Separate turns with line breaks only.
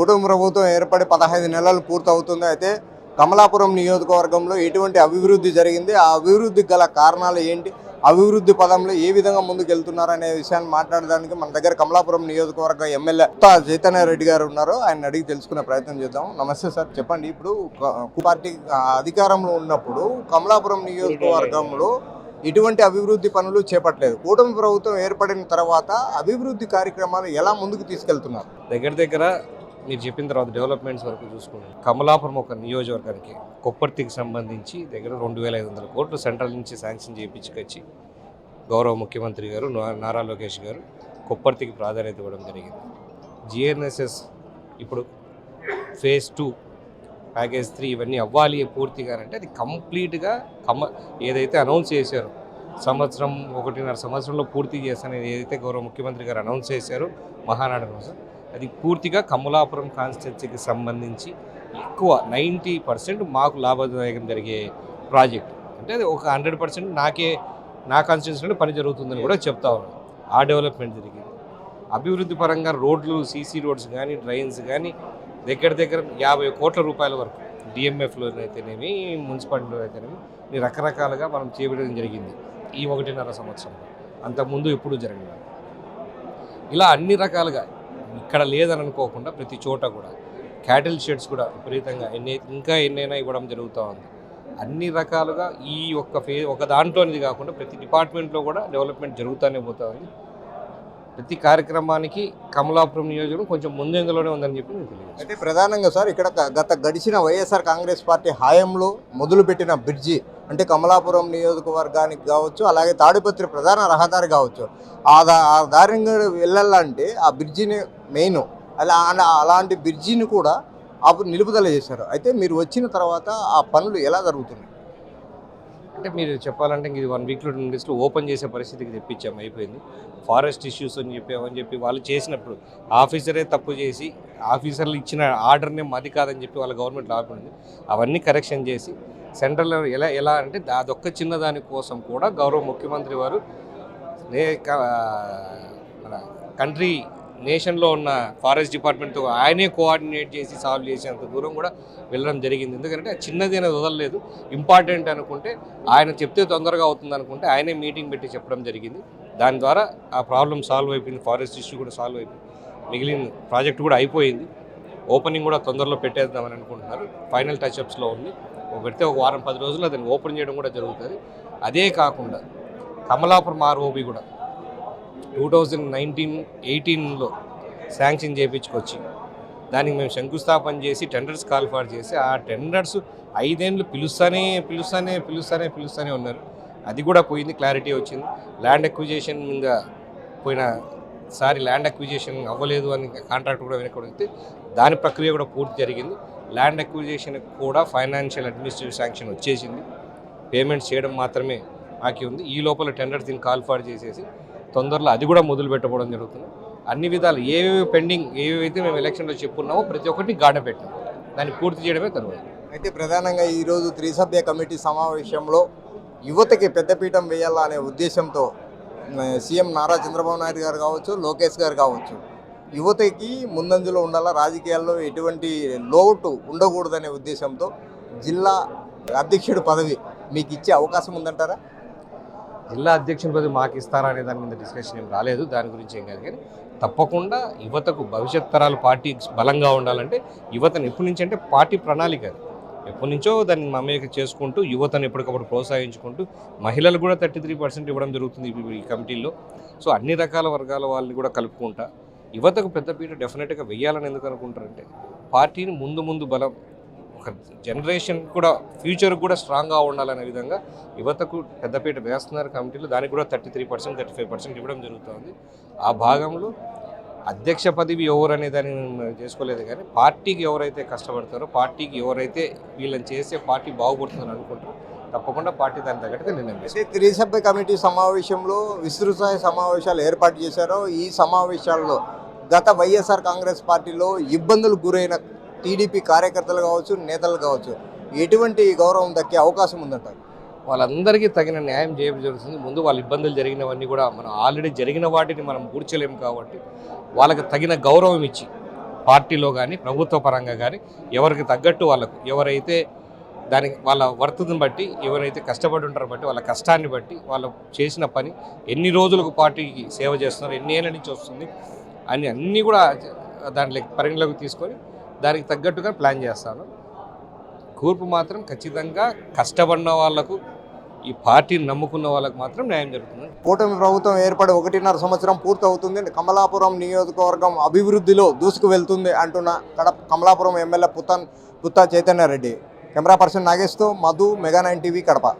కుటుంబ ప్రభుత్వం ఏర్పడి పదహైదు నెలలు పూర్తవుతుంది. అయితే కమలాపురం నియోజకవర్గంలో ఎటువంటి అభివృద్ధి జరిగింది? ఆ అభివృద్ధికి గల కారణాలు ఏంటి? అభివృద్ధి పదంలో ఏ విధంగా ముందుకు వెళ్తున్నారు అనే విషయాన్ని మాట్లాడడానికి మన దగ్గర కమలాపురం నియోజకవర్గ ఎమ్మెల్యే చైతన్య రెడ్డి గారు ఉన్నారు. ఆయన అడిగి తెలుసుకునే ప్రయత్నం చేద్దాం. నమస్తే సార్. చెప్పండి. ఇప్పుడు పార్టీ అధికారంలో ఉన్నప్పుడు కమలాపురం నియోజకవర్గంలో ఎటువంటి అభివృద్ధి పనులు చేపట్టలేదు. కూటమి ప్రభుత్వం ఏర్పడిన తర్వాత అభివృద్ధి కార్యక్రమాలు ఎలా ముందుకు తీసుకెళ్తున్నారు?
దగ్గర దగ్గర మీరు చెప్పిన తర్వాత డెవలప్మెంట్స్ వరకు చూసుకున్నాం. కమలాపురం ఒక నియోజకవర్గానికి కొప్పర్తికి సంబంధించి దగ్గర రెండు వేల ఐదు వందల కోట్లు సెంట్రల్ నుంచి శాంక్షన్ చేయించుకొచ్చి గౌరవ ముఖ్యమంత్రి గారు నారా లోకేష్ గారు కొప్పర్తికి ప్రాధాన్యత ఇవ్వడం జరిగింది. జిఎన్ఎస్ఎస్ ఇప్పుడు ఫేజ్ టూ ప్యాకేజ్ త్రీ ఇవన్నీ అవ్వాలి పూర్తిగా అంటే అది కంప్లీట్గా కమ ఏదైతే అనౌన్స్ చేశారో సంవత్సరం ఒకటిన్నర సంవత్సరంలో పూర్తి చేస్తానని ఏదైతే గౌరవ ముఖ్యమంత్రి గారు అనౌన్స్ చేశారు మహానాడు రోజు అది పూర్తిగా కమలాపురం కాన్స్టిట్యున్సీకి సంబంధించి ఎక్కువ నైంటీ పర్సెంట్ మాకు లాభదాయకం జరిగే ప్రాజెక్ట్. అంటే అది ఒక హండ్రెడ్ పర్సెంట్ నాకే నా కాన్స్టిట్యున్సీలో పని జరుగుతుందని కూడా చెప్తా ఉన్నాను. ఆ డెవలప్మెంట్ జరిగింది. అభివృద్ధి పరంగా రోడ్లు సీసీ రోడ్స్ కానీ డ్రైన్స్ కానీ దగ్గర దగ్గర యాభై కోట్ల రూపాయల వరకు డిఎంఎఫ్లో అయితేనేమి మున్సిపాలిటీలో అయితేనేమి రకరకాలుగా మనం చేయడం జరిగింది ఈ ఒకటిన్నర సంవత్సరం అంతకుముందు ఎప్పుడు జరగలేదు. ఇలా అన్ని రకాలుగా ఇక్కడ లేదని అనుకోకుండా ప్రతి చోట కూడా క్యాటిల్ షెడ్స్ కూడా విపరీతంగా ఎన్ని ఇంకా ఎన్నైనా ఇవ్వడం జరుగుతూ ఉంది. అన్ని రకాలుగా ఈ ఒక్క ఫే ఒక దాంట్లోనిది కాకుండా ప్రతి డిపార్ట్మెంట్లో కూడా డెవలప్మెంట్ జరుగుతూనే పోతుంది ప్రతి కార్యక్రమానికి కమలాపురం నియోజకవర్గం కొంచెం ముందంజలోనే ఉందని చెప్పి నేను తెలియదు
అయితే ప్రధానంగా సార్ ఇక్కడ గత గడిచిన వైఎస్ఆర్ కాంగ్రెస్ పార్టీ హయాంలో మొదలుపెట్టిన బ్రిడ్జి అంటే కమలాపురం నియోజకవర్గానికి కావచ్చు అలాగే తాడిపత్రి ప్రధాన రహదారి కావచ్చు. ఆ దా ఆ దారిని వెళ్ళాలంటే ఆ బ్రిడ్జిని మెయిన్ అలా అలా- అలాంటి బ్రిడ్జిని కూడా అప్పుడు నిలుపుదల చేశారు. అయితే మీరు వచ్చిన తర్వాత ఆ పనులు ఎలా జరుగుతున్నాయి?
అంటే మీరు చెప్పాలంటే ఇది వన్ వీక్లో టూ డేస్లో ఓపెన్ చేసే పరిస్థితికి తెప్పించాము అయిపోయింది. ఫారెస్ట్ ఇష్యూస్ అని చెప్పామని చెప్పి వాళ్ళు చేసినప్పుడు ఆఫీసరే తప్పు చేసి ఆఫీసర్లు ఇచ్చిన ఆర్డర్నే మాది కాదని చెప్పి వాళ్ళ గవర్నమెంట్ ఆపింది అవన్నీ కరెక్షన్ చేసి సెంట్రల్ ఎలా ఎలా అంటే అదొక్క చిన్న దాని కోసం కూడా గౌరవ ముఖ్యమంత్రి వారు మన కంట్రీ నేషన్లో ఉన్న ఫారెస్ట్ డిపార్ట్మెంట్తో ఆయనే కోఆర్డినేట్ చేసి సాల్వ్ చేసేంత దూరం కూడా వెళ్ళడం జరిగింది. ఎందుకంటే చిన్నది అనేది వదలలేదు. ఇంపార్టెంట్ అనుకుంటే ఆయన చెప్తే తొందరగా అవుతుంది అనుకుంటే ఆయనే మీటింగ్ పెట్టి చెప్పడం జరిగింది. దాని ద్వారా ఆ ప్రాబ్లం సాల్వ్ అయిపోయింది. ఫారెస్ట్ ఇష్యూ కూడా సాల్వ్ అయిపోయింది. మిగిలిన ప్రాజెక్ట్ కూడా అయిపోయింది. ఓపెనింగ్ కూడా తొందరలో పెట్టేద్దామని అనుకుంటున్నారు. ఫైనల్ టచ్అప్స్లో ఉంది. ఒక పెడితే ఒక వారం పది రోజుల్లో దాన్ని ఓపెన్ చేయడం కూడా జరుగుతుంది. అదే కాకుండా కమలాపురం ఆర్ఓబి కూడా టూ థౌజండ్ నైన్టీన్ ఎయిటీన్లో శాంక్షన్ చేయించుకొచ్చి దానికి మేము శంకుస్థాపన చేసి టెండర్స్ కాల్ఫార్ చేసి ఆ టెండర్స్ ఐదేళ్ళు పిలుస్తానే పిలుస్తానే పిలుస్తానే పిలుస్తానే ఉన్నారు. అది కూడా పోయింది క్లారిటీ వచ్చింది. ల్యాండ్ అక్విజేషన్ మీద పోయిన సారి ల్యాండ్ అక్విజేషన్ అవ్వలేదు అని కాంట్రాక్ట్ కూడా వెనకడితే దాని ప్రక్రియ కూడా పూర్తి జరిగింది. ల్యాండ్ అక్విజేషన్ కూడా ఫైనాన్షియల్ అడ్మినిస్ట్రేటివ్ శాంక్షన్ వచ్చేసింది. పేమెంట్స్ చేయడం మాత్రమే బాకీ ఉంది. ఈ లోపల టెండర్ దీన్ని కాల్ఫార్ చేసేసి తొందరలో అది కూడా మొదలు పెట్టబోవడం జరుగుతుంది. అన్ని విధాలు ఏవేవి పెండింగ్ ఏవైతే మేము ఎలక్షన్లో చెప్పున్నామో ప్రతి ఒక్కటి గాడ పెట్టాం. దాన్ని పూర్తి చేయడమే తరువాత.
అయితే ప్రధానంగా ఈరోజు త్రిసభ్య కమిటీ సమావేశంలో యువతకి పెద్దపీఠం వేయాలా అనే ఉద్దేశంతో సీఎం నారా చంద్రబాబు నాయుడు గారు కావచ్చు లోకేష్ గారు కావచ్చు యువతకి ముందంజలో ఉండాలా రాజకీయాల్లో ఎటువంటి లోటు ఉండకూడదనే ఉద్దేశంతో జిల్లా అధ్యక్షుడు పదవి మీకు ఇచ్చే అవకాశం ఉందంటారా?
జిల్లా అధ్యక్షుని పదవి మాకు ఇస్తారా అనే దాని మీద డిస్కషన్ ఏం రాలేదు. దాని గురించి ఏం కాదు కానీ తప్పకుండా యువతకు భవిష్యత్ తరాలు పార్టీ బలంగా ఉండాలంటే యువతను ఎప్పటి నుంచి అంటే పార్టీ ప్రణాళిక ఎప్పటి నుంచో దాన్ని మమేక చేసుకుంటూ యువతను ఎప్పటికప్పుడు ప్రోత్సహించుకుంటూ మహిళలు కూడా థర్టీ త్రీ పర్సెంట్ ఇవ్వడం జరుగుతుంది ఈ- ఈ కమిటీల్లో. సో అన్ని రకాల వర్గాల వాళ్ళని కూడా కలుపుకుంటా యువతకు పెద్దపీట డెఫినెట్గా వెయ్యాలని ఎందుకు అనుకుంటారంటే పార్టీని ముందు ముందు బలం ఒక జనరేషన్ కూడా ఫ్యూచర్ కూడా స్ట్రాంగ్గా ఉండాలనే విధంగా యువతకు పెద్దపీట వేస్తున్నారు కమిటీలు. దానికి కూడా thirty three percent thirty five percent ఇవ్వడం జరుగుతుంది. ఆ భాగంలో అధ్యక్ష పదవి ఎవరు అనే దాన్ని చేసుకోలేదు కానీ పార్టీకి ఎవరైతే కష్టపడతారో పార్టీకి ఎవరైతే వీళ్ళని చేస్తే పార్టీ బాగుపడుతుందని అనుకుంటారో తప్పకుండా పార్టీ దాని తగ్గట్టుగా నిర్ణయం
త్రిసభ్య కమిటీ సమావేశంలో విస్తృత సమావేశాలు ఏర్పాటు చేశారో. ఈ సమావేశాల్లో గత వైఎస్ఆర్ కాంగ్రెస్ పార్టీలో ఇబ్బందులకు గురైన టీడీపీ కార్యకర్తలు కావచ్చు నేతలు కావచ్చు ఎటువంటి గౌరవం దక్కే అవకాశం ఉందంటారు
వాళ్ళందరికీ తగిన న్యాయం చేయడం జరుగుతుంది. ముందు వాళ్ళ ఇబ్బందులు జరిగినవన్నీ కూడా మనం ఆల్రెడీ జరిగిన వాటిని మనం కూర్చోలేము కాబట్టి వాళ్ళకి తగిన గౌరవం ఇచ్చి పార్టీలో కానీ ప్రభుత్వ పరంగా కానీ ఎవరికి తగ్గట్టు వాళ్ళకు ఎవరైతే దానికి వాళ్ళ వర్తను బట్టి ఎవరైతే కష్టపడి ఉంటారో బట్టి వాళ్ళ కష్టాన్ని బట్టి వాళ్ళు చేసిన పని ఎన్ని రోజులకు పార్టీకి సేవ చేస్తున్నారు ఎన్ని ఏళ్ళ నుంచి వస్తుంది అని అన్నీ కూడా దాంట్లో పరిగణలోకి తీసుకొని దానికి తగ్గట్టుగా ప్లాన్ చేస్తాను. కూర్పు మాత్రం ఖచ్చితంగా కష్టపడిన వాళ్ళకు ఈ పార్టీని నమ్ముకున్న వాళ్ళకు మాత్రం న్యాయం జరుగుతుంది.
కూటమి ప్రభుత్వం ఏర్పడి ఒకటిన్నర సంవత్సరం పూర్తవుతుంది. కమలాపురం నియోజకవర్గం అభివృద్ధిలో దూసుకు వెళ్తుంది అంటున్న కడప కమలాపురం ఎమ్మెల్యే పుత్తన్ Putta Chaitanya Reddy camera person నాగేష్తో Madhu mega nine TV Kadapa.